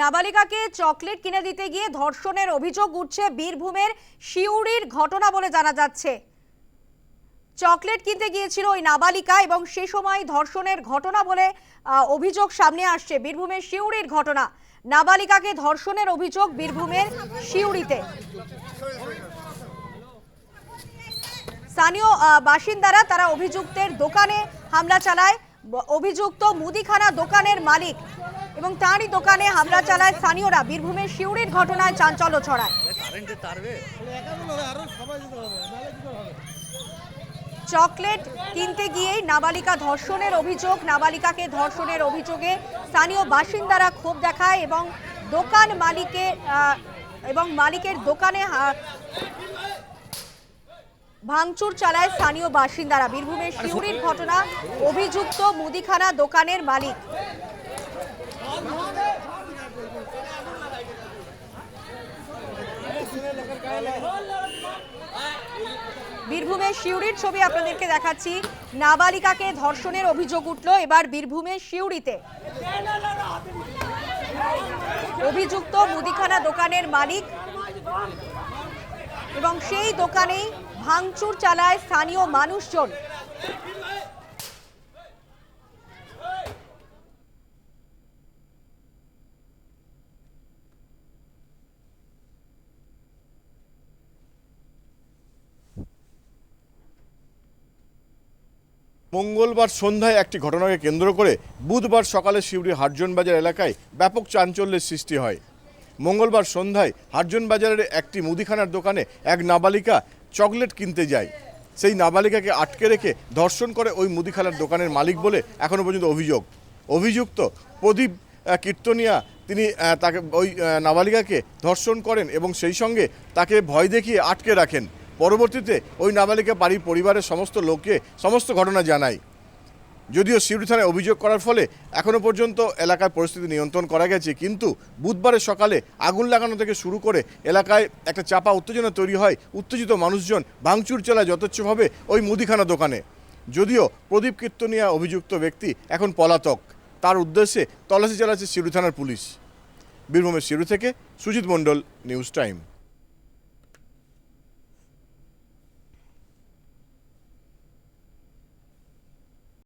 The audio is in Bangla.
নাবালিকাকে চকলেট কিনে দিতে গিয়ে ধর্ষণের অভিযোগ উঠছে বীরভূমের শিউরির ঘটনা বলে জানা যাচ্ছে। চকলেট কিনতে গিয়েছিল ওই নাবালিকা এবং সে সময় ধর্ষণের ঘটনা বলে অভিযোগ সামনে আসছে বীরভূমের শিউরির ঘটনা। নাবালিকাকে ধর্ষণের অভিযোগ বীরভূমের শিউরিতে। স্থানীয় বাসিন্দারা তারা অভিযুক্তের দোকানে হামলা চালায়। অভিযুক্ত মুদিখানা দোকানের মালিক এবং তারই দোকানে হামলা চালায় স্থানীয়রা। বীরভূমের শিউরির ঘটনায় চাঞ্চল্য ছড়ায়। চকলেট কিনতে গিয়েই নাবালিকা ধর্ষণের অভিযোগ। নাবালিকাকে ধর্ষণের অভিযোগে স্থানীয় বাসিন্দারা ক্ষোভ দেখায় এবং দোকান মালিকের আহ, এবং মালিকের দোকানে ভাঙচুর চালায় স্থানীয় বাসিন্দারা। বীরভূমের শিউরির ঘটনা অভিযুক্ত মুদিখানা দোকানের মালিক। বীরভূমের শিউরির ছবি আপনাদেরকে দেখাচ্ছি। নাবালিকাকে ধর্ষণের অভিযোগ উঠল, এবার বীরভূমের শিউরিতে। অভিযুক্ত মুদিখানা দোকানের মালিক এবং সেই দোকানেই ভাঙচুর চালায় স্থানীয় মানুষজন। মঙ্গলবার সন্ধ্যায় একটি ঘটনাকে কেন্দ্র করে বুধবার সকালে শিউরি হারজন বাজার এলাকায় ব্যাপক চাঞ্চল্যের সৃষ্টি হয়। মঙ্গলবার সন্ধ্যায় হারজন বাজারের একটি মুদিখানার দোকানে এক নাবালিকা চকলেট কিনতে যায়। সেই নাবালিকাকে আটকে রেখে ধর্ষণ করে ওই মুদিখানার দোকানের মালিক বলে এখনও পর্যন্ত অভিযোগ। অভিযুক্ত প্রদীপ কীর্তনিয়া, তিনি তাকে, ওই নাবালিকাকে ধর্ষণ করেন এবং সেই সঙ্গে তাকে ভয় দেখিয়ে আটকে রাখেন। পরবর্তীতে ওই নাবালিকা বাড়ির পরিবারের সমস্ত লোককে সমস্ত ঘটনা জানায়। যদিও শিউরি থানায় অভিযোগ করার ফলে এখনও পর্যন্ত এলাকার পরিস্থিতি নিয়ন্ত্রণ করা গেছে, কিন্তু বুধবারের সকালে আগুন লাগানো থেকে শুরু করে এলাকায় একটা চাপা উত্তেজনা তৈরি হয় উত্তেজিত মানুষজন ভাঙচুর চালায় যথেচ্ছভাবে ওই মুদিখানা দোকানে। যদিও প্রদীপ কীর্তনিয়া অভিযুক্ত ব্যক্তি এখন পলাতক। তার উদ্দেশ্যে তল্লাশি চালাচ্ছে শিউরি থানার পুলিশ। বীরভূমের শিউরি থেকে সুজিত মণ্ডল, নিউজ টাইম।